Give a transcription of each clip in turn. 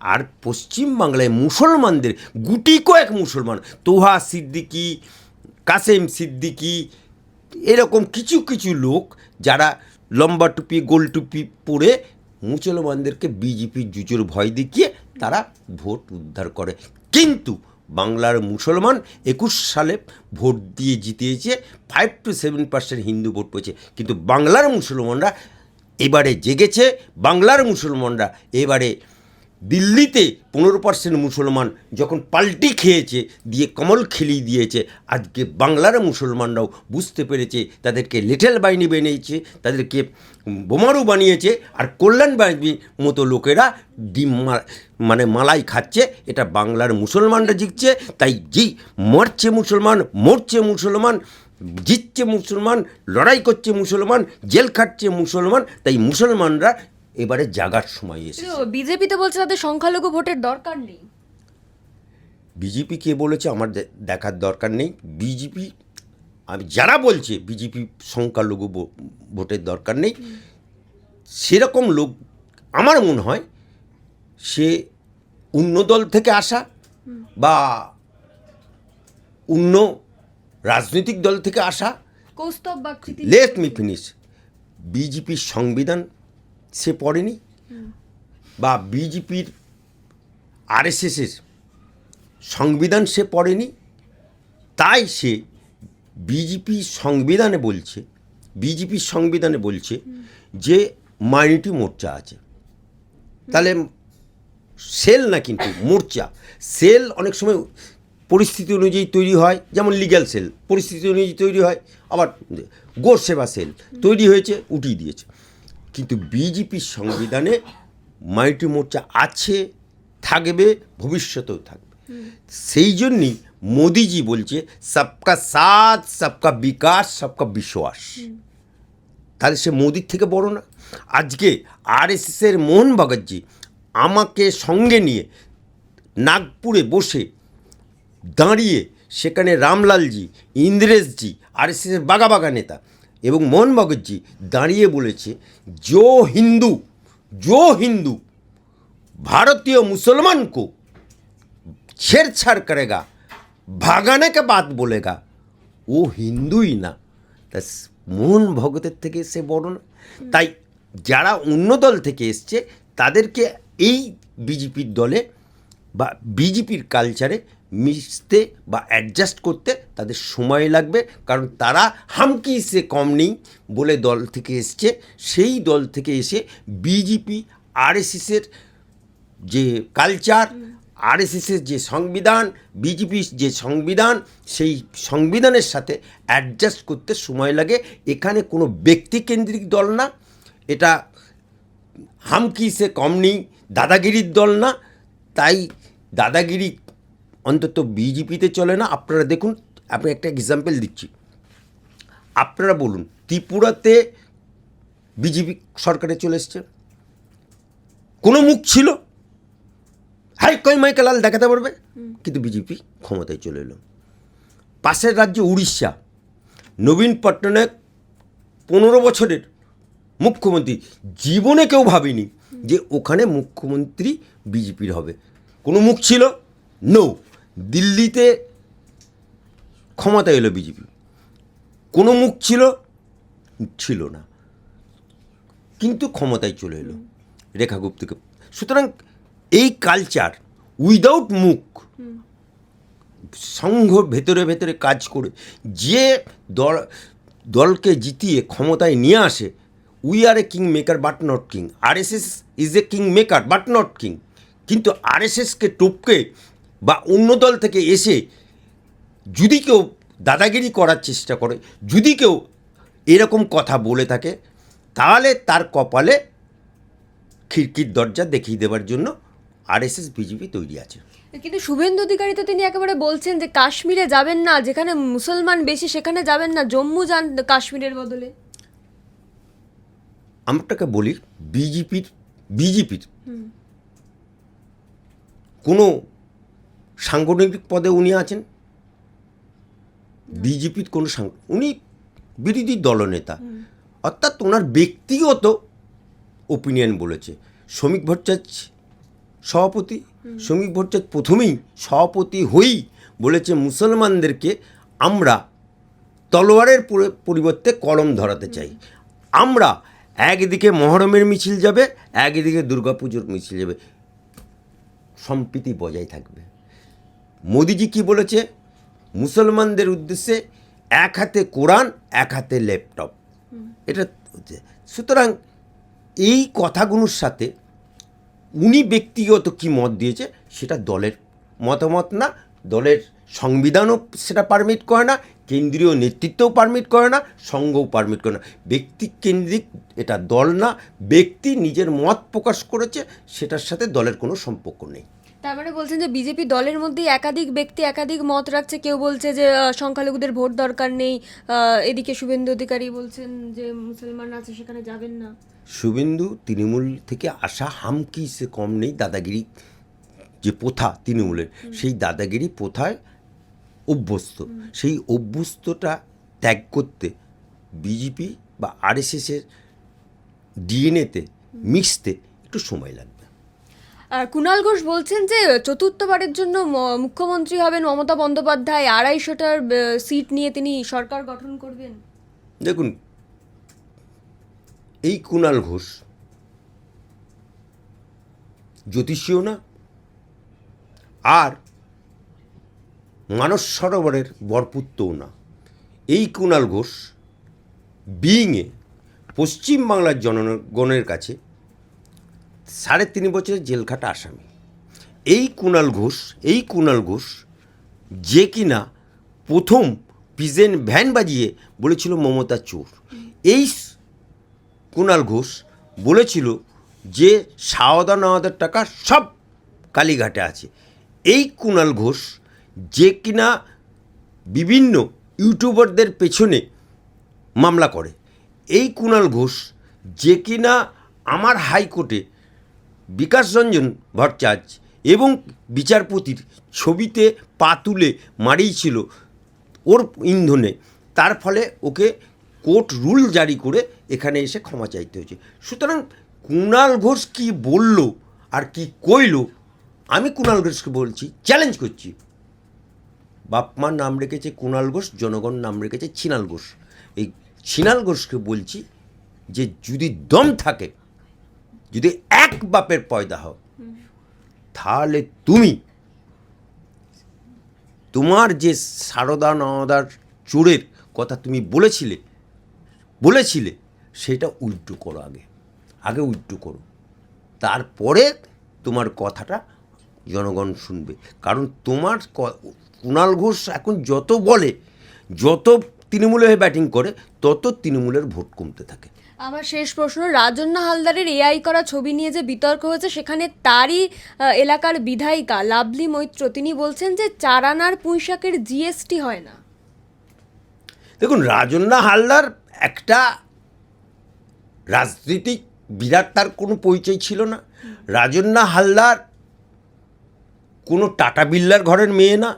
আর পশ্চিম বাংলায় মুসলমানদের গুটি কয়েক মুসলমান, তোহা সিদ্দিকি, কাসেম সিদ্দিকি, এরকম কিছু কিছু লোক যারা লম্বা টুপি, গোল টুপি পরে মুসলমানদেরকে বিজেপির জুজোর ভয় দেখিয়ে তারা ভোট উদ্ধার করে। কিন্তু বাংলার মুসলমান একুশ সালে ভোট দিয়ে জিতিয়েছে five two seven percent Hindu vote পেয়েছে। কিন্তু বাংলার মুসলমানরা এবারে জেগেছে, বাংলার মুসলমানরা এবারে দিল্লিতে পনেরো পার্সেন্ট মুসলমান যখন পাল্টি খেয়েছে, দিয়ে কমল খেলিয়ে দিয়েছে, আজকে বাংলার মুসলমানরাও বুঝতে পেরেছে তাদেরকে লিটল বাহিনী বানিয়েছে, তাদেরকে বোমারু বানিয়েছে, আর কল্যাণ বাহিনীর মতো লোকেরা ডিম মানে মালাই খাচ্ছে, এটা বাংলার মুসলমানরা জিতছে, তাই জি, মরছে মুসলমান মরছে মুসলমান, জিতছে মুসলমান, লড়াই করছে মুসলমান, জেল খাটছে মুসলমান, তাই মুসলমানরা এবারে জাগার সময় এসেছে। বিজেপি তো বলছে তাদের সংখ্যালঘু ভোটের দরকার নেই। বিজেপি কে বলেছে? আমার দেখার দরকার নেই। বিজেপি আমি যারা বলছে বিজেপি সংখ্যালঘু ভোটের দরকার নেই সেরকম লোক আমার মনে হয় সে অন্য দল থেকে আসা বা অন্য রাজনৈতিক দল থেকে আসা লেট মি ফিনিশ। বিজেপির সংবিধান সে পড়েনি? বা বিজেপির আরএসএসের সংবিধান সে পড়েনি? তাই সে বিজেপি সংবিধানে বলছে বিজেপির সংবিধানে বলছে যে মাইনরিটি মোর্চা আছে। তাহলে সেল না কিন্তু মোর্চা। সেল অনেক সময় পরিস্থিতি অনুযায়ী তৈরি হয়, যেমন লিগ্যাল সেল, পরিস্থিতি অনুযায়ী তৈরি হয়, আবার গো সেবা সেল তৈরি হয়েছে, উঠিয়ে দিয়েছে। কিন্তু বিজেপির সংবিধানে মাইটি মোর্চা আছে, থাকবে, ভবিষ্যতেও থাকবে। সেই জন্যই মোদিজি বলছে, সবকা সাথ, সবকা বিকাশ, সবকা বিশ্বাস। তাহলে সে মোদির থেকে বড় না। আজকে আর আরএসএসের মোহন ভগতজি আমাকে সঙ্গে নিয়ে নাগপুরে বসে দাঁড়িয়ে সেখানে রামলালজি, ইন্দ্রেশজি আরএসএসের বাগা বাগা নেতা এবং মোহন ভগতজি দাঁড়িয়ে বলেছে জো হিন্দু জো হিন্দু भारतीय मुसलमान को छेड़छाड़ करेगा भागाने के बात बोलेगा ও হিন্দুই না তা স- মোহন ভগতের থেকে সে বড় না তাই যারা অন্য দল থেকে এসছে তাদেরকে এই বিজেপির দলে বা বিজেপির কালচারে মিশতে বা অ্যাডজাস্ট করতে তাদের সময় লাগবে। কারণ তারা হামকি সে কম নেই বলে দল থেকে এসছে। সেই দল থেকে এসে বিজেপি আরএসএসের যে কালচার আরএসএসের যে সংবিধান বিজেপির যে সংবিধান, সেই সংবিধানের সাথে অ্যাডজাস্ট করতে সময় লাগে। এখানে কোনো ব্যক্তিকেন্দ্রিক দল না। এটা হামকি সে কম নেই, দাদাগিরির দল না। তাই দাদাগিরি অন্তত বিজেপিতে চলে না। আপনারা দেখুন আপনি একটা এক্সাম্পল দিচ্ছি। আপনারা বলুন, ত্রিপুরাতে বিজেপি সরকারে চলে এসছে। কোনো মুখ ছিল? হাই, কই মাইকে লাল দেখাতে পারবে? কিন্তু বিজেপি ক্ষমতায় চলে এলো। পাশের রাজ্য উড়িষ্যা। নবীন পট্টনায়ক পনেরো বছরের মুখ্যমন্ত্রী। জীবনে কেউ ভাবেনি যে ওখানে মুখ্যমন্ত্রী বিজেপির হবে। কোনো মুখ ছিল? নো দিল্লিতে ক্ষমতা এলো বিজেপি। কোনো মুখ ছিল? ছিল না। কিন্তু ক্ষমতায় চলে এলো রেখা গুপ্তকে। সুতরাং এই কালচার উইদাউট মুখ, সংঘ ভেতরে ভেতরে কাজ করে যে দল, দলকে জিতিয়ে ক্ষমতায় নিয়ে আসে we are a king maker but not king RSS is a king maker but not king কিন্তু আরএসএসকে টপকে বা অন্য দল থেকে এসে যদি কেউ দাদাগিরি করার চেষ্টা করে যদি কেউ এরকম কথা বলে থাকে তাহলে তার কপালে খিড়কির দরজা দেখিয়ে দেওয়ার জন্য আরএসএস বিজেপি তৈরি আছে। কিন্তু শুভেন্দু অধিকারী তো তিনি একেবারে বলছেন যে কাশ্মীরে যাবেন না যেখানে মুসলমান বেশি সেখানে যাবেন না জম্মু যান কাশ্মীরের বদলে। আমরাটাকে বলি বিজেপির বিজেপির কোনো সাংগঠনিক পদে উনি আছেন। বিজেপির কোনো সাং উনি বিরোধী দলনেতা। অর্থাৎ ওনার ব্যক্তিগত ওপিনিয়ন বলেছে। শ্রমিক ভট্টাচার্য সভাপতি শ্রমিক ভট্টাচার্য প্রথমেই সভাপতি হয়েই বলেছে মুসলমানদেরকে আমরা তলোয়ারের পরি- পরিবর্তে কলম ধরাতে চাই। আমরা একদিকে মহরমের মিছিল যাবে একদিকে দুর্গাপুজোর মিছিল যাবে। সম্প্রীতি বজায় থাকবে। মোদিজি কি বলেছে? মুসলমানদের উদ্দেশ্যে এক হাতে কোরআন এক হাতে ল্যাপটপ। এটা হচ্ছে। সুতরাং এই কথাগুলোর সাথে উনি ব্যক্তিগত কি মত দিয়েছে সেটা দলের মতামত না দলের সংবিধানও সেটা পারমিট করে না কেন্দ্রীয় নেতৃত্বও পারমিট করে না সংঘও পারমিট করে না। ব্যক্তি কেন্দ্রিক এটা দল না ব্যক্তি নিজের মত প্রকাশ করেছে সেটার সাথে দলের কোনো সম্পর্ক নেই। তার মানে বলছেন যে বিজেপি দলের মধ্যে একাধিক ব্যক্তি একাধিক মত রাখছে। কেউ বলছে যে সংখ্যালঘুদের ভোট দরকার নেই। এদিকে শুভেন্দু অধিকারী বলছেন যে মুসলমান আছে সেখানে যাবেন না। শুভেন্দু তৃণমূল থেকে আসা হামকি সে কম নেই। দাদাগিরি যে প্রথা তৃণমূলের সেই দাদাগিরি প্রথায় অভ্যস্ত। সেই অভ্যস্তটা ত্যাগ করতে বিজেপি বা আরএসএসের ডিএনএতে মিশতে একটু সময় লাগবে। কুণাল ঘোষ বলছেন যে চতুর্থবারের জন্য মুখ্যমন্ত্রী হবেন মমতা বন্দ্যোপাধ্যায়। আড়াইশোটার সিট নিয়ে তিনি সরকার গঠন করবেন। দেখুন, এই কুণাল ঘোষ জ্যোতিষীও না, আর মানস সরোবরের বরপুত্রও না। এই কুণাল ঘোষ, বিইংয়ে পশ্চিমবাংলার জনগণের কাছে সাড়ে তিন বছরের জেলখাটা আসামি। এই কুণাল ঘোষ, এই কুণাল ঘোষ যে কিনা প্রথম পিজেন ভ্যান বাজিয়ে বলেছিল মমতা চোর। এই কুণাল ঘোষ বলেছিল যে সাওদা নাওয়াদার টাকা সব কালীঘাটে আছে। এই কুণাল ঘোষ যে কিনা বিভিন্ন ইউটিউবারদের পেছনে মামলা করে। এই কুণাল ঘোষ যে কিনা আমার হাইকোর্টে বিকাশ রঞ্জন ভট্টাচার্য এবং বিচারপতির ছবিতে পা তুলে মারিয়েছিল ওর ইন্ধনে। তার ফলে ওকে কোর্ট রুল জারি করে এখানে এসে ক্ষমা চাইতে হয়েছে। সুতরাং কুণাল ঘোষ কি বলল আর কি কইল, আমি কুণাল ঘোষকে বলছি চ্যালেঞ্জ করছি। বাপমার নাম রেখেছে কুণাল ঘোষ, জনগণ নাম রেখেছে ছিনাল ঘোষ। এই ছিনাল ঘোষকে বলছি যে যদি দম থাকে যদি এক বাপের পয়দা হও, তাহলে তুমি তোমার যে সারদা নদার চোরের কথা তুমি বলেছিলে বলেছিলে, সেটা উল্টো করো আগে। আগে উল্টো করো। তারপরে তোমার কথাটা জনগণ শুনবে। কারণ তোমার কুণাল ঘোষ এখন যত বলে, যত তৃণমূলে হয়ে ব্যাটিং করে, তত তৃণমূলের ভোট কমতে থাকে। আমার শেষ প্রশ্ন রাজন্না হালদারের এআই করা ছবি নিয়ে যে বিতর্ক হয়েছে, সেখানে তারই এলাকার বিধায়িকা লাভলি মৈত্র, তিনি বলছেন যে চারানার পুঁইশাকের জিএসটি হয় না। দেখুন রাজন্না হালদার একটা রাজনৈতিক বিরাট, তার কোনো পরিচয় ছিল না। রাজন্না হালদার কোনো টাটা বিল্লার ঘরের মেয়ে না।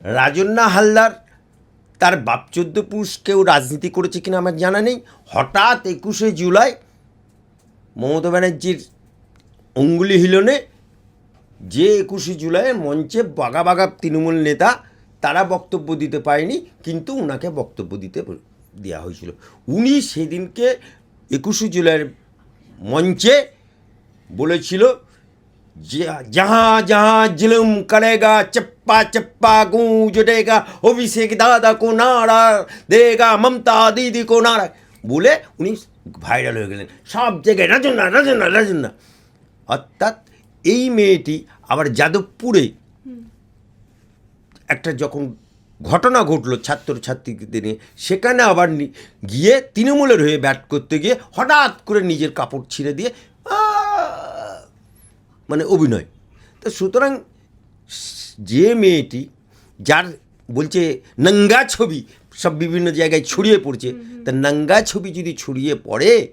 রাজন্না হালদার তার বাপচোদ্দ পুরুষ কেউ রাজনীতি করেছে কিনা আমার জানা নেই। হঠাৎ একুশে জুলাই মমতা ব্যানার্জির অঙ্গুলি হিলনে যে একুশে জুলাই মঞ্চে বাগা বাগা তৃণমূল নেতা, তারা বক্তব্য দিতে পারেনি, কিন্তু ওনাকে বক্তব্য দিতে দেওয়া হয়েছিল। উনি সেদিনকে একুশে জুলাইয়ের মঞ্চে বলেছিল যাহা যাহা, জিলুম কারেগা, চেপ चप्पा चप्पा गूंज उठेगा अभिषेक दादा को नारा देगा ममता दीदी को नारा বলে উনি ভাইরাল হয়ে গেলেন সব জায়গায় রাজন্না রাজন্না রাজন্না অর্থাৎ এই মেয়েটি আবার যাদবপুরে একটা যখন ঘটনা ঘটলো ছাত্র ছাত্রীদের নিয়ে সেখানে আবার নি- গিয়ে তৃণমূলের হয়ে ব্যাট করতে গিয়ে হঠাৎ করে নিজের কাপড় ছিঁড়ে দিয়ে আহ, মানে অভিনয় তো সুতরাং স- যে মেয়েটি যার বলছে নাঙ্গা ছবি সব বিভিন্ন জায়গায় ছড়িয়ে পড়ছে তা নাঙ্গা ছবি যদি ছড়িয়ে পড়ে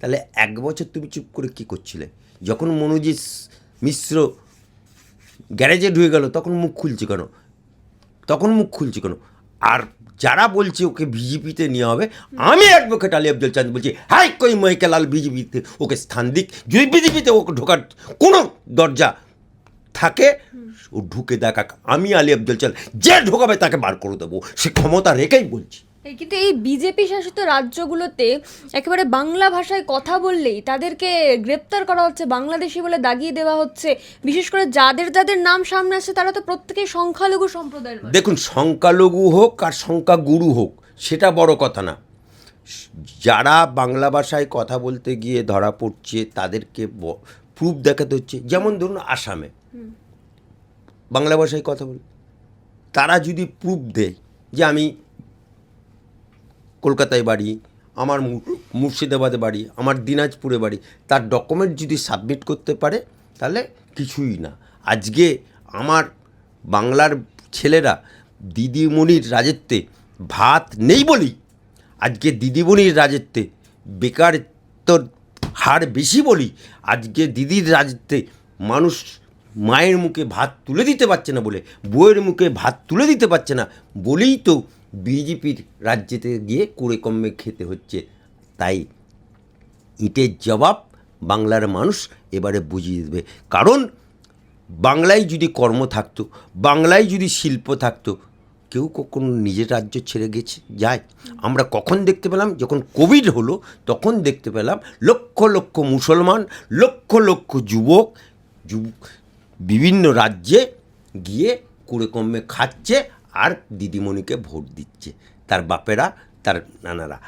তাহলে এক বছর তুমি চুপ করে কী করছিলে? যখন মনোজিৎ মিশ্র গ্যারেজে ঢুকে গেল তখন মুখ খুলছে কেন? তখন মুখ খুলছে কেন? আর যারা বলছে ওকে বিজেপিতে নেওয়া হবে আমি অ্যাডভোকেট আলী আফজল চাঁদ বলছি হাই কই মহিকা লাল বিজেপিতে ওকে স্থান দিক। যদি বিজেপিতে ওকে ঢোকার কোনো দরজা থাকে ও ঢুকে দেখাক আমি আলী আব্দুল চাল যে ঢোকাবে তাকে বার করে দেবো। সে ক্ষমতা রেখেই বলছি। কিন্তু এই বিজেপি শাসিত রাজ্যগুলোতে একেবারে বাংলা ভাষায় কথা বললেই তাদেরকে গ্রেপ্তার করা হচ্ছে বাংলাদেশি বলে দাগিয়ে দেওয়া হচ্ছে। বিশেষ করে যাদের যাদের নাম সামনে আসছে তারা তো প্রত্যেকেই সংখ্যালঘু সম্প্রদায়ের দেখুন সংখ্যালঘু হোক আর সংখ্যাগুরু হোক সেটা বড় কথা না। যারা বাংলা ভাষায় কথা বলতে গিয়ে ধরা পড়ছে তাদেরকে প্রুফ দেখাতে হচ্ছে। যেমন ধরুন আসামে। বাংলা ভাষায় কথা বলে। তারা যদি প্রুফ দেয় যে আমি কলকাতায় বাড়ি, আমার মুর্শিদাবাদে বাড়ি, আমার দিনাজপুরে বাড়ি, তার ডকুমেন্ট যদি সাবমিট করতে পারে, তাহলে কিছুই না। আজকে আমার বাংলার ছেলেরা দিদিমণির রাজত্বে ভাত নেই বলি, আজকে দিদিমণির রাজত্বে বেকারত্বর হার বেশি বলি, আজকে দিদির রাজত্বে মানুষ মায়ের মুখে ভাত তুলে দিতে পারছে না বলে, বউয়ের মুখে ভাত তুলে দিতে পারছে না বলেই তো বিজেপির রাজ্যেতে গিয়ে কুড়ে কমে খেতে হচ্ছে। তাই ইটের জবাব বাংলার মানুষ এবারে বুঝিয়ে দেবে। কারণ বাংলায় যদি কর্ম থাকতো, বাংলায় যদি শিল্প থাকতো, কেউ কখনো নিজের রাজ্য ছেড়ে গেছে, যায়। আমরা কখন দেখতে পেলাম? যখন কোভিড হলো, তখন দেখতে পেলাম লক্ষ লক্ষ মুসলমান, লক্ষ লক্ষ যুবক, যুব- বিভিন্ন রাজ্যে গিয়ে কুড়ে কমে খাচ্ছে আর দিদিমণিকে ভোট দিচ্ছে। তার বাপেরা তার নানারা।